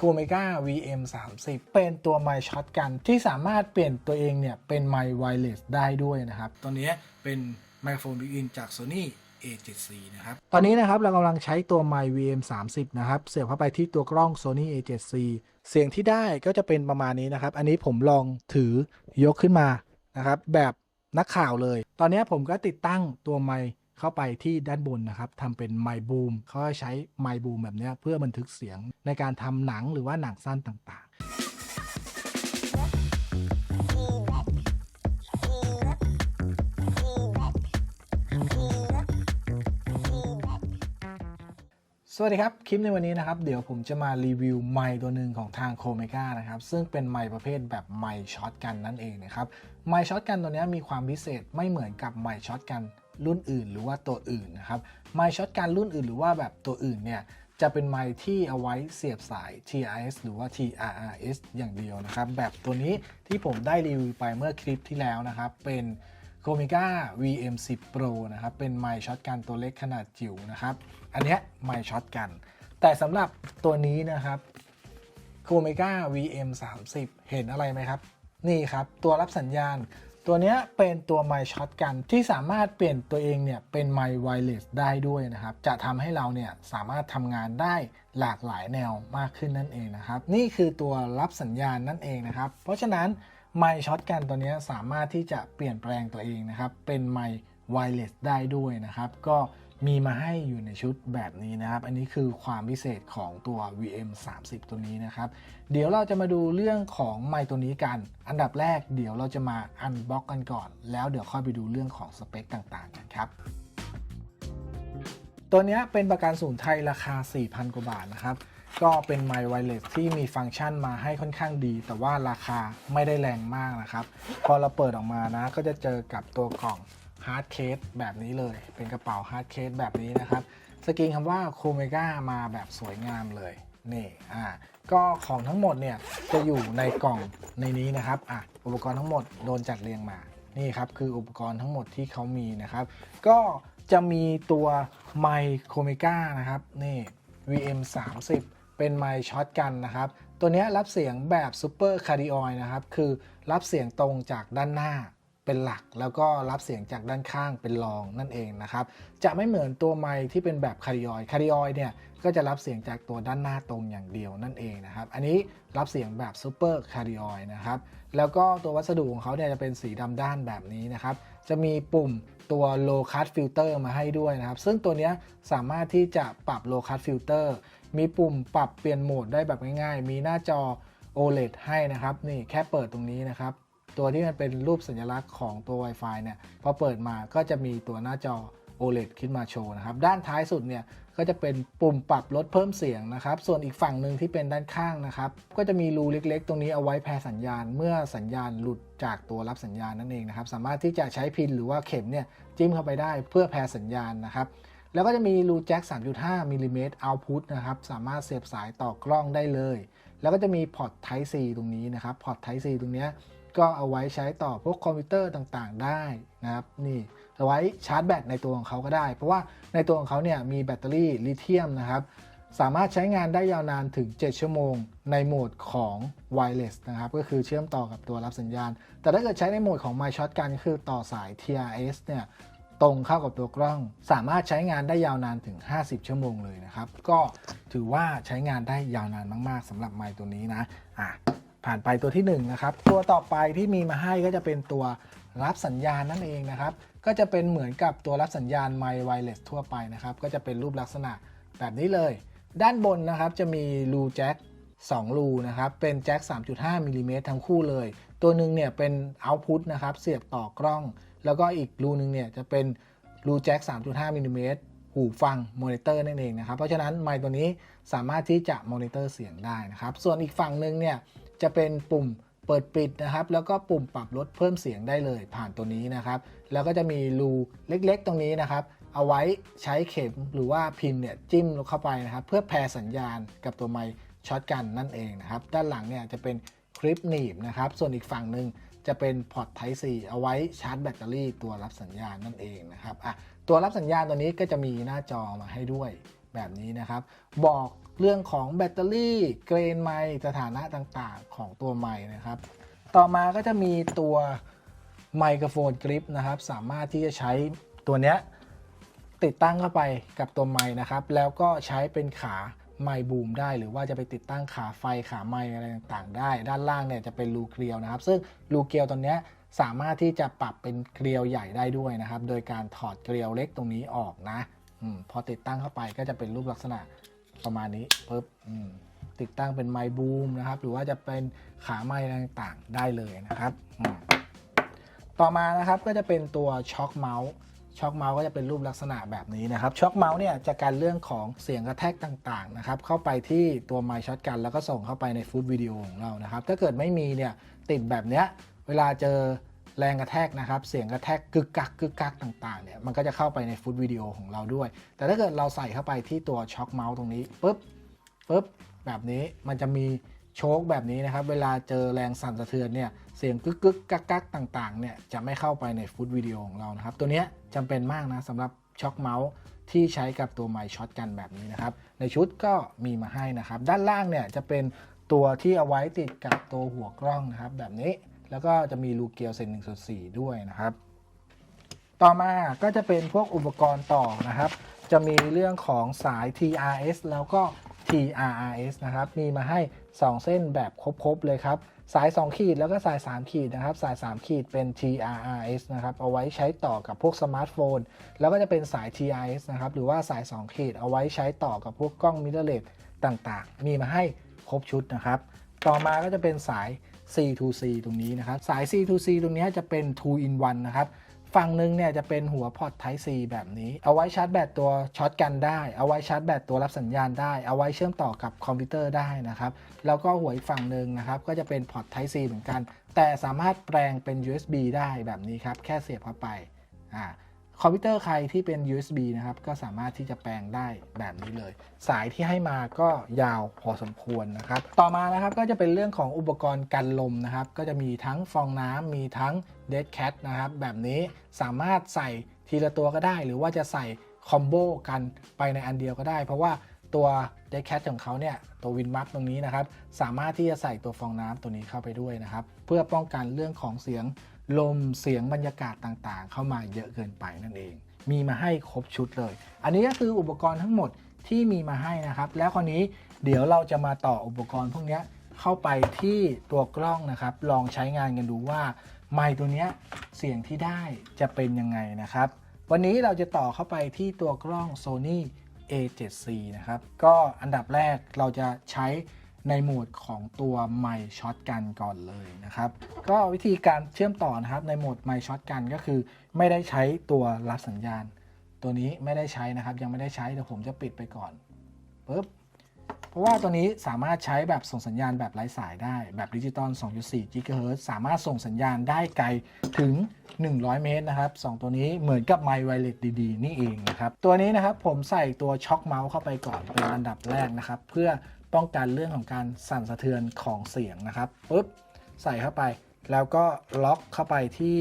g o m e g a VM 30 เป็นตัวไมค์ช็อตกันที่สามารถเปลี่ยนตัวเองเนี่ย เป็นไมค์ไวเลสได้ด้วยนะครับตัวนี้เป็นไมโครโฟนบิวอินจาก Sony A7C นะครับ ตอนนี้นะครับเรากำลังใช้ตัวไมค์ VM 30นะครับ เสียบเข้าไปที่ตัวกล้อง Sony A7C เสียงที่ได้ก็จะเป็นประมาณนี้นะครับ อันนี้ผมลองถือยกขึ้นมานะครับแบบนักข่าวเลย ตอนนี้ผมก็ติดตั้งตัวไมค์ เข้าไปที่ด้านบนนะครับทำเป็นไมบูมเขาใช้ไมบูมแบบนี้เพื่อบันทึกเสียงในการทำหนังหรือว่าหนังสั้นต่างๆสวัสดีครับ คลิปในวันนี้นะครับ เดี๋ยวผมจะมารีวิวไมค์ตัวหนึ่งของทางโคเมกานะครับ ซึ่งเป็นไมค์ประเภทแบบไมค์ช็อตกันนั่นเองนะครับ ไมค์ช็อตกันตัวนี้มีความพิเศษไม่เหมือนกับไมค์ช็อตกัน รุ่นอื่น หรือว่าตัวอื่นนะครับไมค์ช็อตกันรุ่นอื่นหรือว่าแบบตัวอื่นเนี่ยจะเป็นไมค์ที่เอาไว้เสียบสาย TRS หรือว่า TRRS อย่างเดียวนะครับ แบบตัวนี้ที่ผมได้รีวิวไปเมื่อคลิปที่แล้วนะครับ เป็นโ o เม g a VM10 Pro นะครับ เป็นไมค์ช็อตกันตัวเล็กขนาดจิ๋วนะครับ อันเนี้ยไมค์ช็อตกัน แต่สำหรับตัวนี้นะครับโ o เม g a VM30 เห็นอะไรไหมครับ นี่ครับ ตัวรับสัญญาณ ตัวนี้เป็นตัวไมค์ช็อตกันที่สามารถเปลี่ยนตัวเองเนี่ยเป็นไมค์ไวเลสได้ด้วยนะครับ จะทำให้เราเนี่ยสามารถทำงานได้หลากหลายแนวมากขึ้นนั่นเองนะครับ นี่คือตัวรับสัญญาณนั่นเองนะครับ เพราะฉะนั้นไมค์ช็อตกันตัวนี้สามารถที่จะเปลี่ยนแปลงตัวเองนะครับ เป็นไมค์ไวเลสได้ด้วยนะครับ ก็ มีมาให้อยู่ในชุดแบบนี้นะครับ อันนี้คือความพิเศษของตัว VM 30 ตัวนี้นะครับ เดี๋ยวเราจะมาดูเรื่องของไมค์ตัวนี้กัน อันดับแรกเดี๋ยวเราจะมาอันบ็อกกันก่อน แล้วเดี๋ยวค่อยไปดูเรื่องของสเปคต่างๆกันครับตัวนี้เป็นประกันศูนย์ไทยราคา 4,000 กว่าบาทนะครับ ก็เป็นไมค์ไวเลสที่มีฟังก์ชันมาให้ค่อนข้างดี แต่ว่าราคาไม่ได้แรงมากนะครับ พอเราเปิดออกมานะ ก็จะเจอกับตัวกล่อง ฮาร์ดเคสแบบนี้เลย เป็นกระเป๋าฮาร์ดเคสแบบนี้นะครับ สกรีนคำว่าโคเมกามาแบบสวยงามเลยนี่อ่าก็ของทั้งหมดเนี่ยจะอยู่ในกล่องในนี้นะครับอะอุปกรณ์ทั้งหมดโดนจัดเรียงมานี่ครับคืออุปกรณ์ทั้งหมดที่เขามีนะครับ ก็จะมีตัวไมโครเมกานะครับนี่ VM 30เป็นไมช็อตกันนะครับ ตัวนี้รับเสียงแบบซูเปอร์คาร์ดิออยนะครับ คือรับเสียงตรงจากด้านหน้า เป็นหลัก แล้วก็รับเสียงจากด้านข้างเป็นรองนั่นเองนะครับ จะไม่เหมือนตัวไมค์ที่เป็นแบบคาร์ดิออยคาร์ดิออยเนี่ยก็จะรับเสียงจากตัวด้านหน้าตรงอย่างเดียวนั่นเองนะครับ อันนี้รับเสียงแบบซูเปอร์คาร์ดิออยนะครับ แล้วก็ตัววัสดุของเขาเนี่ยจะเป็นสีดำด้านแบบนี้นะครับ จะมีปุ่มตัว low cut filter มาให้ด้วยนะครับ ซึ่งตัวนี้สามารถที่จะปรับ low cut filter มีปุ่มปรับเปลี่ยนโหมดได้แบบง่ายๆ มีหน้าจอ OLED ให้นะครับ นี่แค่เปิดตรงนี้นะครับ ตัวที่มันเป็นรูปสัญลักษณ์ของตัว Wi-Fi เนี่ยพอเปิดมาก็จะมีตัวหน้าจอ OLED ขึ้นมาโชว์นะครับ ด้านท้ายสุดเนี่ยก็จะเป็นปุ่มปรับลดเพิ่มเสียงนะครับ ส่วนอีกฝั่งหนึ่งที่เป็นด้านข้างนะครับ ก็จะมีรูเล็กๆ ตรงนี้เอาไว้แพร่สัญญาณ เมื่อสัญญาณหลุดจากตัวรับสัญญาณนั่นเองนะครับ สามารถที่จะใช้พินหรือว่าเข็มเนี่ยจิ้มเข้าไปได้เพื่อแพร่สัญญาณนะครับ แล้วก็จะมีรูแจ็ค 3.5มิลลิเมตร output นะครับ สามารถเสียบสายต่อกล้องได้เลย แล้วก็จะมีพอร์ต Type C ตรงนี้นะครับ พอร์ต Type C ตรงนี้ ก็เอาไว้ใช้ต่อพวกคอมพิวเตอร์ต่างๆ ได้นะครับนี่เอาไว้ชาร์จแบตในตัวของเขาก็ได้ เพราะว่าในตัวของเขาเนี่ยมีแบตเตอรี่ลิเธียมนะครับสามารถใช้งานได้ยาวนานถึง 7 ชั่วโมง ในโหมดของ wireless นะครับก็คือเชื่อมต่อกับตัวรับสัญญาณ แต่ถ้าเกิดใช้ในโหมดของ My Shotgun คือต่อสาย TRS เนี่ยตรงเข้ากับตัวกล้อง สามารถใช้งานได้ยาวนานถึง 50 ชั่วโมงเลยนะครับ ก็ถือว่าใช้งานได้ยาวนานมาก ๆสำหรับไมค์ตัวนี้นะอะ ผ่านไปตัวที่1นะครับตัวต่อไปที่มีมาให้ก็จะเป็นตัวรับสัญญาณนั่นเองนะครับ ก็จะเป็นเหมือนกับตัวรับสัญญาณไมค์ไวเลสทั่วไปนะครับ ก็จะเป็นรูปลักษณะแบบนี้เลย ด้านบนนะครับจะมีรูแจ็ค2รูนะครับ เป็นแจ็ค 3.5มิลลิเมตรทั้งคู่เลย ตัวหนึ่งเนี่ยเป็น output นะครับ เสียบต่อกล้อง แล้วก็อีกรูหนึ่งเนี่ยจะเป็นรูแจ็ค 3.5มิลลิเมตรหูฟังมอนิเตอร์นั่นเองนะครับ เพราะฉะนั้นไมค์ตัวนี้สามารถที่จะมอนิเตอร์เสียงได้นะครับ ส่วนอีกฝั่งหนึ่งเนี่ย จะเป็นปุ่มเปิดปิดนะครับ แล้วก็ปุ่มปรับลดเพิ่มเสียงได้เลยผ่านตัวนี้นะครับ แล้วก็จะมีรูเล็กๆ ตรงนี้นะครับ เอาไว้ใช้เข็มหรือว่าพินเนี่ยจิ้มเข้าไปนะครับ เพื่อแพร่สัญญาณกับตัวไมค์ช็อตกันนั่นเองนะครับ ด้านหลังเนี่ยจะเป็นคลิปหนีบนะครับ ส่วนอีกฝั่งหนึ่งจะเป็นพอร์ต Type C เอาไว้ชาร์จแบตเตอรี่ตัวรับสัญญาณนั่นเองนะครับอะตัวรับสัญญาณตัวนี้ก็จะมีหน้าจอมาให้ด้วยแบบนี้นะครับ บอก เรื่องของแบตเตอรี่เกรนไมค์สถานะต่างๆ ของตัวไมค์นะครับ ต่อมาก็จะมีตัวไมโครโฟนกริปนะครับ สามารถที่จะใช้ตัวเนี้ยติดตั้งเข้าไปกับตัวไมค์นะครับ แล้วก็ใช้เป็นขาไมค์บูมได้ หรือว่าจะไปติดตั้งขาไฟขาไมค์อะไรต่างๆ ได้ ด้านล่างเนี่ยจะเป็นรูเกลียวนะครับ ซึ่งรูเกลียวตัวเนี้ยสามารถที่จะปรับเป็นเกลียวใหญ่ได้ด้วยนะครับ โดยการถอดเกลียวเล็กตรงนี้ออกนะอพอติดตั้งเข้าไปก็จะเป็นรูปลักษณะ ประมาณนี้ปุ๊บติดตั้งเป็นไมบูมนะครับ หรือว่าจะเป็นขาไมค์อะไรต่างๆได้เลยนะครับ ต่อมานะครับก็จะเป็นตัวช็อคเมาส์ช็อคเมาส์ก็จะเป็นรูปลักษณะแบบนี้นะครับช็อคเมาส์เนี่ยจะการเรื่องของเสียงกระแทกต่างๆนะครับเข้าไปที่ตัวไมช็อตกัน แล้วก็ส่งเข้าไปในฟุตวิดีโอของเรานะครับ ถ้าเกิดไม่มีเนี่ยติดแบบเนี้ยเวลาเจอ แรงกระแทกนะครับ เสียงกระแทกกึกกักกึกกักต่างๆเนี่ยมันก็จะเข้าไปในฟุตวิดีโอของเราด้วย แต่ถ้าเกิดเราใส่เข้าไปที่ตัวช็อคเมาส์ตรงนี้ปุ๊บปุ๊บแบบนี้มันจะมีโชคแบบนี้นะครับ เวลาเจอแรงสั่นสะเทือนเนี่ยเสียงกึกกึกกักกักต่างๆเนี่ยจะไม่เข้าไปในฟุตวิดีโอของเรานะครับ ตัวเนี้ยจำเป็นมากนะสำหรับช็อคเมาส์ที่ใช้กับตัวไมค์ช็อตกันแบบนี้นะครับ ในชุดก็มีมาให้นะครับ ด้านล่างเนี่ยจะเป็นตัวที่เอาไว้ติดกับตัวหัวกล้องนะครับ แบบนี้ แล้วก็จะมีรูเกลียวเซนหนึ่งส่วนสี่ด้วยนะครับ ต่อมาก็จะเป็นพวกอุปกรณ์ต่อนะครับ จะมีเรื่องของสาย TRS แล้วก็ TRRS นะครับ มีมาให้ 2 เส้นแบบครบ ๆ เลยครับ สาย 2 ขีดแล้วก็สาย 3 ขีดนะครับ สาย 3 ขีดเป็น TRRS นะครับ เอาไว้ใช้ต่อกับพวกสมาร์ทโฟน แล้วก็จะเป็นสาย TRS นะครับ หรือว่าสาย 2 ขีดเอาไว้ใช้ต่อกับพวกกล้องมิเรอร์เลสต่างๆ มีมาให้ครบชุดนะครับ ต่อมาก็จะเป็นสาย C to C ตรงนี้นะครับ สาย C to C ตรงนี้จะเป็น2 in 1นะครับ ฝั่งหนึ่งเนี่ยจะเป็นหัวพอร์ต Type C แบบนี้ เอาไว้ชาร์จแบตตัวช็อตกันได้ เอาไว้ชาร์จแบตตัวรับสัญญาณได้ เอาไว้เชื่อมต่อกับคอมพิวเตอร์ได้นะครับ แล้วก็หัวอีกฝั่งหนึ่งนะครับ ก็จะเป็นพอร์ต Type C เหมือนกัน แต่สามารถแปลงเป็น USB ได้แบบนี้ครับ แค่เสียบเข้าไป อ่า คอมพิวเตอร์ใครที่เป็น USB นะครับ ก็สามารถที่จะแปลงได้แบบนี้เลย สายที่ให้มาก็ยาวพอสมควรนะครับ ต่อมานะครับก็จะเป็นเรื่องของอุปกรณ์กันลมนะครับ ก็จะมีทั้งฟองน้ำมีทั้ง Dead Cat นะครับ แบบนี้สามารถใส่ทีละตัวก็ได้ หรือว่าจะใส่คอมโบกันไปในอันเดียวก็ได้ เพราะว่าตัว Dead Cat ของเขาเนี่ยตัววินมัฟตรงนี้นะครับ สามารถที่จะใส่ตัวฟองน้ำตัวนี้เข้าไปด้วยนะครับ เพื่อป้องกันเรื่องของเสียง ลมเสียงบรรยากาศต่างๆ เข้ามาเยอะเกินไปนั่นเอง มีมาให้ครบชุดเลย อันนี้ก็คืออุปกรณ์ทั้งหมดที่มีมาให้นะครับ แล้วคราวนี้เดี๋ยวเราจะมาต่ออุปกรณ์พวกนี้เข้าไปที่ตัวกล้องนะครับ ลองใช้งานกันดูว่าไมค์ตัวนี้เสียงที่ได้จะเป็นยังไงนะครับ วันนี้เราจะต่อเข้าไปที่ตัวกล้อง Sony A7C นะครับ ก็อันดับแรกเราจะใช้ ในโหมดของตัวไมช็อตกันก่อนเลยนะครับ ก็วิธีการเชื่อมต่อนะครับในโหมดไมช็อตกันก็คือ ไม่ได้ใช้ตัวรับสัญญาณ ตัวนี้ไม่ได้ใช้นะครับ ยังไม่ได้ใช้เดี๋ยวผมจะปิดไปก่อนปึ๊บเพราะว่าตัวนี้สามารถใช้แบบส่งสัญญาณแบบไร้สายได้แบบดิจิตอล 2.4 GHz สามารถส่งสัญญาณได้ไกลถึง 100 เมตรนะครับสองตัวนี้เหมือนกับไมค์ไวเลสดีๆ นี่เองนะครับ ตัวนี้นะครับผมใส่ตัวช็อคเมาส์เข้าไปก่อนเป็นอันดับแรกนะครับ เพื่อ ป้องกันเรื่องของการสั่นสะเทือนของเสียงนะครับปุ๊บใส่เข้าไป แล้วก็ล็อกเข้าไปที่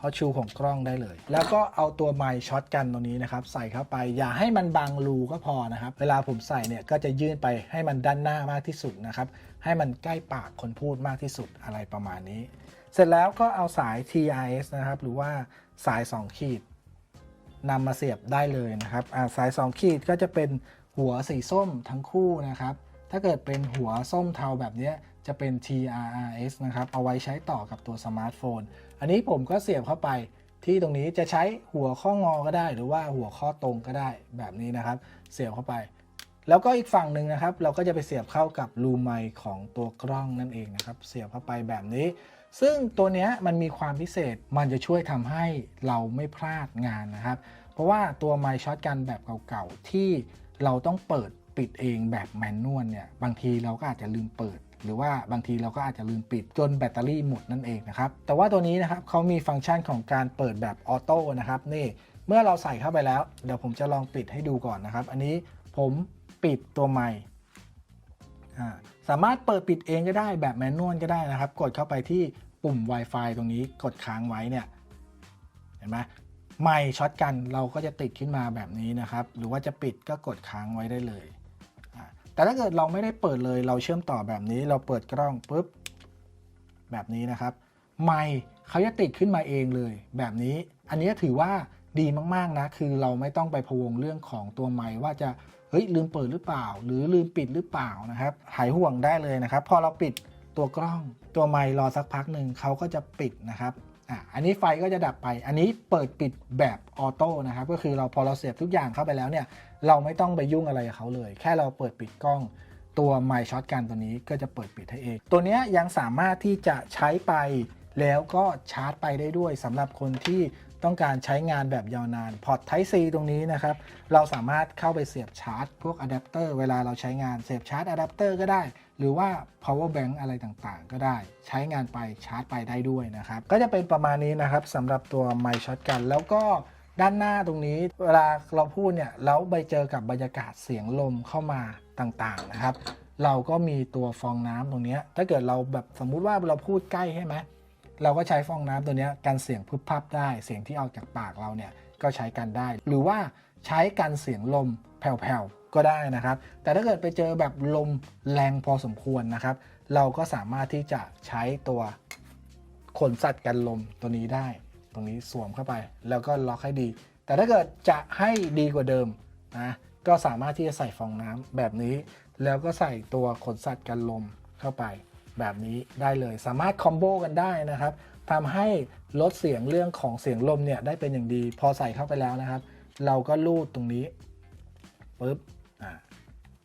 ฮอชูของกล้องได้เลย แล้วก็เอาตัวไมค์ช็อตกันตรงนี้นะครับ ใส่เข้าไปอย่าให้มันบังรูก็พอนะครับ เวลาผมใส่เนี่ยก็จะยื่นไปให้มันด้านหน้ามากที่สุดนะครับ ให้มันใกล้ปากคนพูดมากที่สุดอะไรประมาณนี้ เสร็จแล้วก็เอาสาย TRS นะครับ หรือว่าสาย 2 ขีดนำมาเสียบได้เลยนะครับอ่าสาย 2 ขีดก็จะเป็นหัวสีส้มทั้งคู่นะครับ ถ้าเกิดเป็นหัวส้มเทาแบบนี้จะเป็น TRRS นะครับ เอาไว้ใช้ต่อกับตัวสมาร์ทโฟน อันนี้ผมก็เสียบเข้าไปที่ตรงนี้จะใช้หัวข้องอก็ได้ หรือว่าหัวข้อตรงก็ได้แบบนี้นะครับ เสียบเข้าไป แล้วก็อีกฝั่งหนึ่งนะครับ เราก็จะไปเสียบเข้ากับรูไมของตัวกล้องนั่นเองนะครับ เสียบเข้าไปแบบนี้ ซึ่งตัวนี้มันมีความพิเศษมันจะช่วยทำให้เราไม่พลาดงานนะครับ เพราะว่าตัวไมค์ช็อตกันแบบเก่าๆที่เราต้องเปิด ปิดเองแบบแมนนวลเนี่ยบางทีเราก็อาจจะลืมเปิด หรือว่าบางทีเราก็อาจจะลืมปิดจนแบตเตอรี่หมดนั่นเองนะครับแต่ว่าตัวนี้นะครับเขามีฟังก์ชันของการเปิดแบบออโต้นะครับนี่เมื่อเราใส่เข้าไปแล้ว เดี๋ยวผมจะลองปิดให้ดูก่อนนะครับ อันนี้ผมปิดตัวไมค์อ่สามารถเปิดปิดเองก็ได้แบบแมนนวลก็ได้นะครับ กดเข้าไปที่ปุ่ม Wi-Fi ตรงนี้กดค้างไว้เนี่ยเห็นไหมไม่ช็อตกันเราก็จะติดขึ้นมาแบบนี้นะครับ หรือว่าจะปิดก็กดค้างไว้ได้เลย แต่ถ้าเกิดเราไม่ได้เปิดเลยเราเชื่อมต่อแบบนี้ เราเปิดกล้องปุ๊บแบบนี้นะครับ ไมค์เขาจะติดขึ้นมาเองเลย แบบนี้ อันนี้ถือว่าดีมากๆนะ คือเราไม่ต้องไปพวงเรื่องของตัวไมค์ว่าจะเฮ้ยลืมเปิดหรือเปล่า หรือลืมปิดหรือเปล่านะครับ หายห่วงได้เลยนะครับ พอเราปิดตัวกล้องตัวไมค์รอสักพักหนึ่งเขาก็จะปิดนะครับ อะอันนี้ไฟก็จะดับไป อันนี้เปิดปิดแบบออโต้นะครับก็คือเราพอเราเสียบทุกอย่างเข้าไปแล้วเนี่ยเราไม่ต้องไปยุ่งอะไรกับเขาเลย แค่เราเปิดปิดกล้องตัวไมค์ช็อตกันตัวนี้ก็จะเปิดปิดให้เอง ตัวนี้ยยังสามารถที่จะใช้ไปแล้วก็ชาร์จไปได้ด้วยสำหรับคนที่ต้องการใช้งานแบบยาวนานพอร์ต Type C ตรงนี้นะครับ เราสามารถเข้าไปเสียบชาร์จ พวกอะแดปเตอร์เวลาเราใช้งานเสียบชาร์จอะแดปเตอร์ก็ได้ หรือว่า power bank อะไรต่างๆ ก็ได้ ใช้งานไปชาร์จไปได้ด้วยนะครับ ก็จะเป็นประมาณนี้นะครับสำหรับตัวไมค์ช็อตกันแล้วก็ด้านหน้าตรงนี้เวลาเราพูดเนี่ยแล้วไปเจอกับบรรยากาศเสียงลมเข้ามาต่างๆนะครับ เราก็มีตัวฟองน้ำตรงนี้ถ้าเกิดเราแบบสมมุติว่าเราพูดใกล้ใช่ไหมเราก็ใช้ฟองน้ำตัวนี้กันเสียงพึบพับได้ เสียงที่ออกจากปากเราเนี่ยก็ใช้กันได้ หรือว่าใช้กันเสียงลมแผ่วๆ ก็ได้นะครับ แต่ถ้าเกิดไปเจอแบบลมแรงพอสมควรนะครับ เราก็สามารถที่จะใช้ตัวขนสัตว์กันลมตัวนี้ได้ ตรงนี้สวมเข้าไป แล้วก็ล็อกให้ดี แต่ถ้าเกิดจะให้ดีกว่าเดิมนะก็สามารถที่จะใส่ฟองน้ำแบบนี้ แล้วก็ใส่ตัวขนสัตว์กันลมเข้าไปแบบนี้ได้เลยสามารถคอมโบกันได้นะครับทำให้ลดเสียงเรื่องของเสียงลมเนี่ยได้เป็นอย่างดี พอใส่เข้าไปแล้วนะครับ เราก็ลูดตรงนี้ปุ๊บ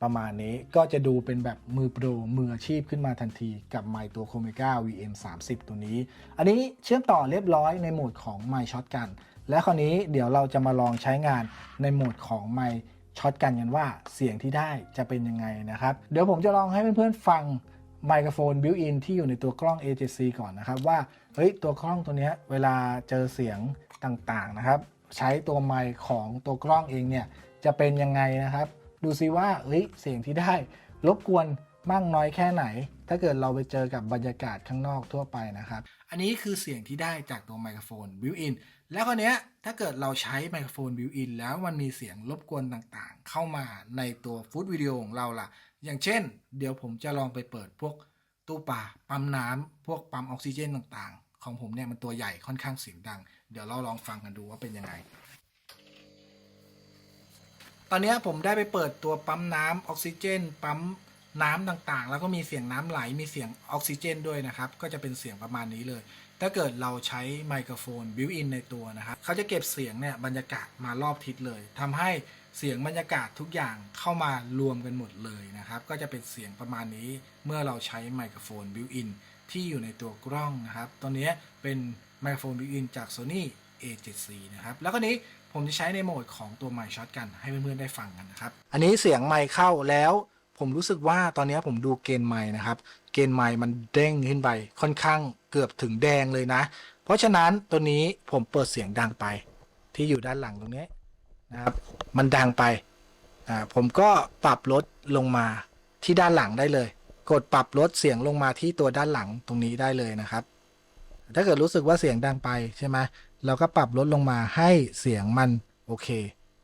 ประมาณนี้ก็จะดูเป็นแบบมือโปรมืออาชีพขึ้นมาทันทีกับไมค์ตัว c o m e g a VM 30 ตัวนี้ อันนี้เชื่อมต่อเรียบร้อยในโหมดของไมค์ช็อตกัน และคราวนี้เดี๋ยวเราจะมาลองใช้งานในโหมดของไมค์ช็อตกันกันว่าเสียงที่ได้จะเป็นยังไงนะครับ เดี๋ยวผมจะลองให้เพื่อนๆฟังไมโครโฟนบิวอินที่อยู่ในตัวกล้อง AJC ก่อนนะครับ ว่าเฮ้ยตัวกล้องตัวนี้เวลาเจอเสียงต่างๆนะครับ ใช้ตัวไมค์ของตัวกล้องเองเนี่ยจะเป็นยังไงนะครับ ดูซิว่าเฮ้ยเสียงที่ได้รบกวนมากน้อยแค่ไหน ถ้าเกิดเราไปเจอกับบรรยากาศข้างนอกทั่วไปนะครับ อันนี้คือเสียงที่ได้จากตัวไมโครโฟนบิวอินแล้วคราวเนี้ยถ้าเกิดเราใช้ไมโครโฟนบิวอินแล้วมันมีเสียงรบกวนต่างๆ เข้ามาในตัวฟุตวิดีโอของเราล่ะ อย่างเช่น เดี๋ยวผมจะลองไปเปิดพวกตู้ปลาปั๊มน้ำพวกปั๊มออกซิเจนต่างๆ ของผมเนี่ยมันตัวใหญ่ค่อนข้างเสียงดัง เดี๋ยวเราลองฟังกันดูว่าเป็นยังไง ตอนนี้ผมได้ไปเปิดตัวปั๊มน้ำออกซิเจน ปั๊มน้ำต่างๆ แล้วก็มีเสียงน้ำไหลมีเสียงออกซิเจนด้วยนะครับ ก็จะเป็นเสียงประมาณนี้เลย ถ้าเกิดเราใช้ไมโครโฟนบิวอินในตัวนะครับเขาจะเก็บเสียงเนี่ยบรรยากาศมารอบทิศเลยทำให้เสียงบรรยากาศทุกอย่างเข้ามารวมกันหมดเลยนะครับ ก็จะเป็นเสียงประมาณนี้เมื่อเราใช้ไมโครโฟนบิวอินที่อยู่ในตัวกล้องนะครับ ตัวนี้เป็นไมโครโฟนบิวอินจาก Sony A7C นะครับ แล้วก็นี้ ผมจะใช้ในโหมดของตัวไมค์ช็อตกันให้เพื่อนๆได้ฟังกันนะครับ อันนี้เสียงไมค์เข้าแล้ว ผมรู้สึกว่าตอนนี้ผมดูเกณฑ์ไมค์นะครับ เกณฑ์ไมค์มันเด้งขึ้นไปค่อนข้างเกือบถึงแดงเลยนะ เพราะฉะนั้นตัวนี้ผมเปิดเสียงดังไป ที่อยู่ด้านหลังตรงนี้นะครับ มันดังไปอ่าผมก็ปรับลดลงมาที่ด้านหลังได้เลย กดปรับลดเสียงลงมาที่ตัวด้านหลังตรงนี้ได้เลยนะครับ ถ้าเกิดรู้สึกว่าเสียงดังไปใช่ไหม เราก็ปรับลดลงมาให้เสียงมันโอเค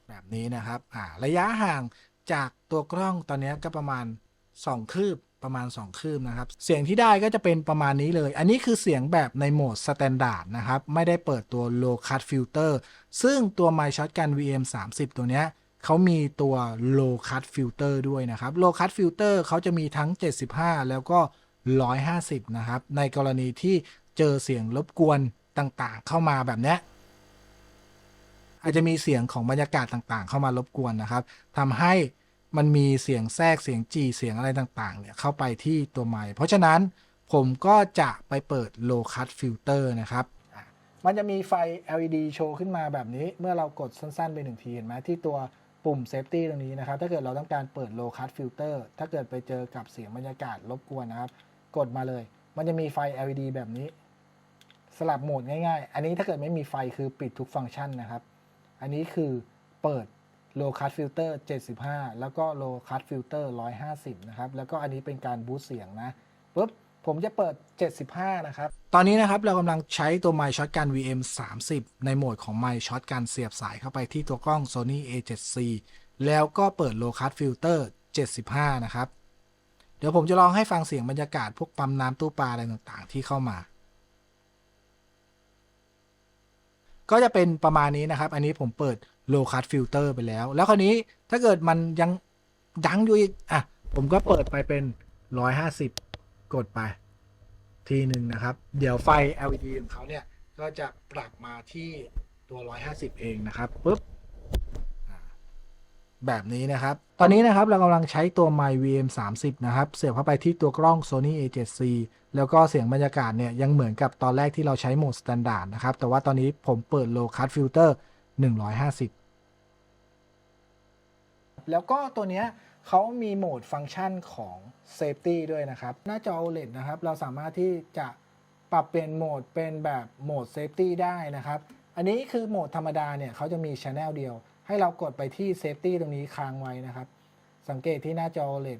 แบบนี้นะครับอ่าระยะห่างจากตัวกล้องตอนนี้ก็ประมาณ 2 คืบประมาณ 2 คืบนะครับ เสียงที่ได้ก็จะเป็นประมาณนี้เลย อันนี้คือเสียงแบบในโหมด Standard นะครับ ไม่ได้เปิดตัว Low Cut Filter ซึ่งตัว My Shotgun VM 30 ตัวเนี้ยเขามีตัว Low Cut Filter ด้วยนะครับ Low Cut Filter เขาจะมีทั้ง 75 แล้วก็ 150 นะครับ ในกรณีที่เจอเสียงรบกวน ต่างๆ เข้ามาแบบนี้อาจจะมีเสียงของบรรยากาศต่างๆ เข้ามารบกวนนะครับทำให้มันมีเสียงแทรกเสียงจีเสียงอะไรต่างๆ เนี่ยเข้าไปที่ตัวไมค์เพราะฉะนั้นผมก็จะไปเปิด low cut filter นะครับ มันจะมีไฟ LED โชว์ขึ้นมาแบบนี้ เมื่อเรากดสั้นๆ ไปหนึ่งทีเห็นไหมที่ตัวปุ่ม safety ตรงนี้นะครับ ถ้าเกิดเราต้องการเปิด low cut filter ถ้าเกิดไปเจอกับเสียงบรรยากาศรบกวนนะครับ กดมาเลย มันจะมีไฟ LED แบบนี้ สลับโหมดง่ายๆ อันนี้ถ้าเกิดไม่มีไฟคือปิดทุกฟังก์ชันนะครับ อันนี้คือเปิด low cut filter 75 แล้วก็ low cut filter 150 นะครับ แล้วก็อันนี้เป็นการบูสต์เสียงนะปุ๊บผมจะเปิด 75 นะครับ ตอนนี้นะครับเรากำลังใช้ตัว My Shotgun VM 30 ในโหมดของ My Shotgun เสียบสายเข้าไปที่ตัวกล้อง Sony A7C แล้วก็เปิด low cut filter 75 นะครับ เดี๋ยวผมจะลองให้ฟังเสียงบรรยากาศพวกปั๊มน้ำตู้ปลาอะไรต่างๆ ที่เข้ามา ก็จะเป็นประมาณนี้นะครับ อันนี้ผมเปิด low cut filter ไปแล้ว แล้วคราวนี้ถ้าเกิดมันยังยั้งอยู่อีก อะ ผมก็เปิดไปเป็น 150 กดไป ทีหนึ่งนะครับ เดี๋ยวไฟ LED ของเขาเนี่ย ก็จะปรับมาที่ตัว 150 เองนะครับปุ๊บแบบนี้นะครับ ตอนนี้นะครับเรากำลังใช้ตัวไมค์ VM 30 นะครับ เสียบเข้าไปที่ตัวกล้อง Sony A7C แล้วก็เสียงบรรยากาศเนี่ยยังเหมือนกับตอนแรกที่เราใช้โหมด Standard นะครับ แต่ว่าตอนนี้ผมเปิด Low Cut Filter 150 แล้วก็ตัวเนี้ยเขามีโหมดฟังก์ชันของ Safety ด้วยนะครับ หน้าจอ OLED นะครับ เราสามารถที่จะปรับเปลี่ยนโหมดเป็นแบบโหมด Safety ได้นะครับ อันนี้คือโหมดธรรมดาเนี่ยเขาจะมี Channel เดียว ให้เรากดไปที่ Safety ตรงนี้ค้างไว้นะครับ สังเกตที่หน้าจอ OLED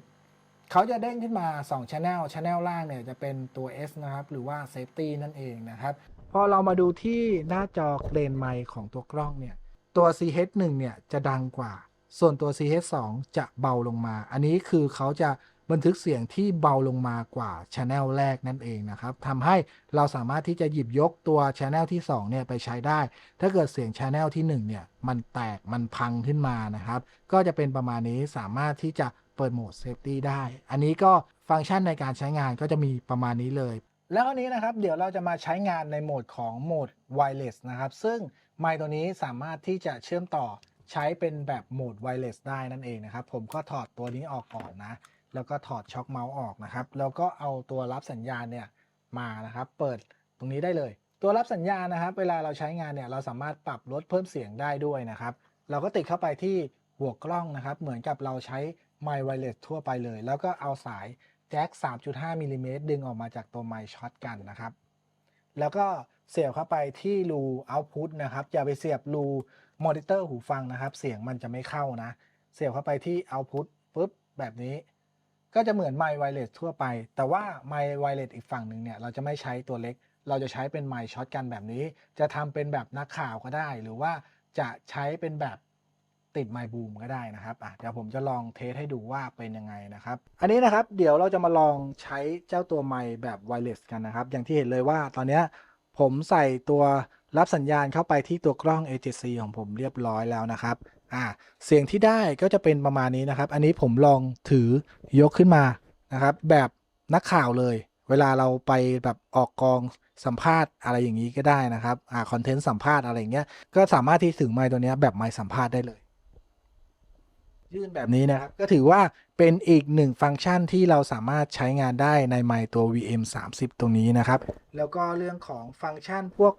เขาจะเด้งขึ้นมา2 Channel Channel ล่างเนี่ยจะเป็นตัว S นะครับ หรือว่า Safety นั่นเองนะครับ พอเรามาดูที่หน้าจอเกรนไมค์ของตัวกล้องเนี่ย ตัว CH1 เนี่ยจะดังกว่า ส่วนตัว CH2 จะเบาลงมา อันนี้คือเขาจะบันทึกเสียงที่เบาลงมากว่า Channel แรกนั่นเองนะครับทำให้เราสามารถที่จะหยิบยกตัว Channel ที่2เนี่ยไปใช้ได้ ถ้าเกิดเสียง Channel ที่1เนี่ยมันแตกมันพังขึ้นมานะครับ ก็จะเป็นประมาณนี้สามารถที่จะ เปิดโหมด Safety ได้ อันนี้ก็ฟังก์ชันในการใช้งานก็จะมีประมาณนี้เลย แล้วอันนี้นะครับ เดี๋ยวเราจะมาใช้งานในโหมดของโหมด Wireless นะครับ ซึ่งไมค์ตัวนี้สามารถที่จะเชื่อมต่อใช้เป็นแบบโหมด Wireless ได้นั่นเองนะครับ ผมก็ถอดตัวนี้ออกก่อนนะ แล้วก็ถอดช็อคเมาส์ออกนะครับ แล้วก็เอาตัวรับสัญญาณเนี่ยมานะครับ เปิดตรงนี้ได้เลย ตัวรับสัญญาณนะครับ เวลาเราใช้งานเนี่ยเราสามารถปรับลดเพิ่มเสียงได้ด้วยนะครับ เราก็ติดเข้าไปที่หัวกล้องนะครับ เหมือนกับเราใช้ ไมค์ไวเลสทั่วไปเลย แล้วก็เอาสายแจ็ค 3.5มิลลิเมตรดึงออกมาจากตัวไมค์ช็อตกันนะครับ แล้วก็เสียบเข้าไปที่รู output นะครับ อย่าไปเสียบรูมอนิเตอร์หูฟังนะครับ เสียงมันจะไม่เข้านะ เสียบเข้าไปที่ output ปุ๊บแบบนี้ ก็จะเหมือนไมค์ไวเลสทั่วไป แต่ว่าไมค์ไวเลสอีกฝั่งหนึ่งเนี่ยเราจะไม่ใช้ตัวเล็ก เราจะใช้เป็นไมค์ช็อตกันแบบนี้ จะทำเป็นแบบนักข่าวก็ได้ หรือว่าจะใช้เป็นแบบ ติดไมบูมก็ได้นะครับอะเดี๋ยวผมจะลองเทสให้ดูว่าเป็นยังไงนะครับ อันนี้นะครับเดี๋ยวเราจะมาลองใช้เจ้าตัวไมแบบไวเลสกันนะครับ อย่างที่เห็นเลยว่าตอนนี้ผมใส่ตัวรับสัญญาณเข้าไปที่ตัวกล้อง A7C ของผมเรียบร้อยแล้วนะครับอ่าเสียงที่ได้ก็จะเป็นประมาณนี้นะครับ อันนี้ผมลองถือยกขึ้นมานะครับ แบบนักข่าวเลย เวลาเราไปแบบออกกองสัมภาษณ์อะไรอย่างนี้ก็ได้นะครับอ่าคอนเทนต์สัมภาษณ์อะไรอย่างเงี้ยก็สามารถที่ถึงไมค์ตัวนี้แบบไมค์สัมภาษณ์ได้เลย ยื่นแบบนี้นะครับ ก็ถือว่าเป็นอีกหนึ่งฟังก์ชันที่เราสามารถใช้งานได้ในไมค์ตัว VM 30 ตรงนี้นะครับ แล้วก็เรื่องของฟังก์ชันพวก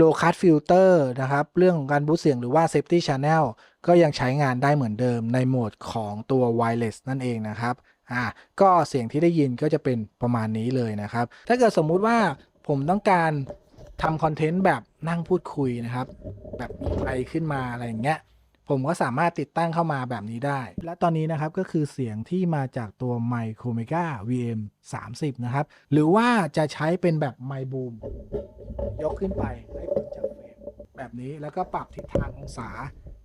low cut filter นะครับ เรื่องของการบูสเสียงหรือว่า safety channel ก็ยังใช้งานได้เหมือนเดิมในโหมดของตัว wireless นั่นเองนะครับอ่าก็เสียงที่ได้ยินก็จะเป็นประมาณนี้เลยนะครับ ถ้าเกิดสมมุติว่าผมต้องการทำคอนเทนต์แบบนั่งพูดคุยนะครับ แบบมีไมค์ขึ้นมาอะไรอย่างเงี้ย ผมก็สามารถติดตั้งเข้ามาแบบนี้ได้ และตอนนี้นะครับก็คือเสียงที่มาจากตัวไมโครเมกา VM 30 นะครับ หรือว่าจะใช้เป็นแบบไมบูมยกขึ้นไปให้พ้นจากเฟรมแบบนี้แล้วก็ปรับทิศทางองศา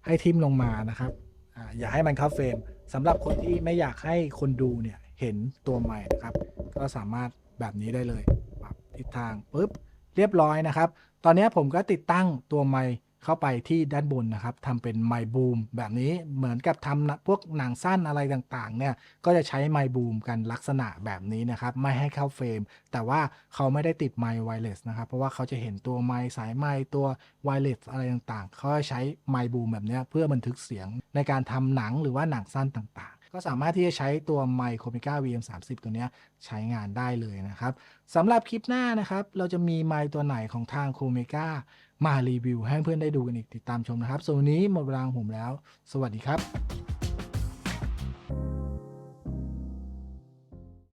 ให้ทิมลงมานะครับออย่าให้มันเข้าเฟรมสำหรับคนที่ไม่อยากให้คนดูเนี่ยเห็นตัวไมค์นะครับ ก็สามารถแบบนี้ได้เลยปรับทิศทางปุ๊บเรียบร้อยนะครับ ตอนนี้ผมก็ติดตั้งตัวไมค์ เข้าไปที่ด้านบนนะครับทำเป็นไมบูมแบบนี้เหมือนกับทำพวกหนังสั้นอะไรต่างๆเนี่ยก็จะใช้ไมบูมกันลักษณะแบบนี้นะครับไม่ให้เข้าเฟรม แต่ว่าเขาไม่ได้ติดไมไวเลสนะครับเพราะว่าเขาจะเห็นตัวไมสายไมตัวไวเลสอะไรต่างๆ เขาจะใช้ไมบูมแบบนี้เพื่อบันทึกเสียงในการทำหนังหรือว่าหนังสั้นต่างๆก็สามารถที่จะใช้ตัวไมโครมิก้า VM 30 ตัวนี้ใช้งานได้เลยนะครับสำหรับคลิปหน้านะครับ เราจะมีไมตัวไหนของทางโครมิก้า มารีวิวให้เพื่อนได้ดูกันอีกติดตามชมนะครับส่วนวันนี้หมดเวลาของผมแล้ว สวัสดีครับ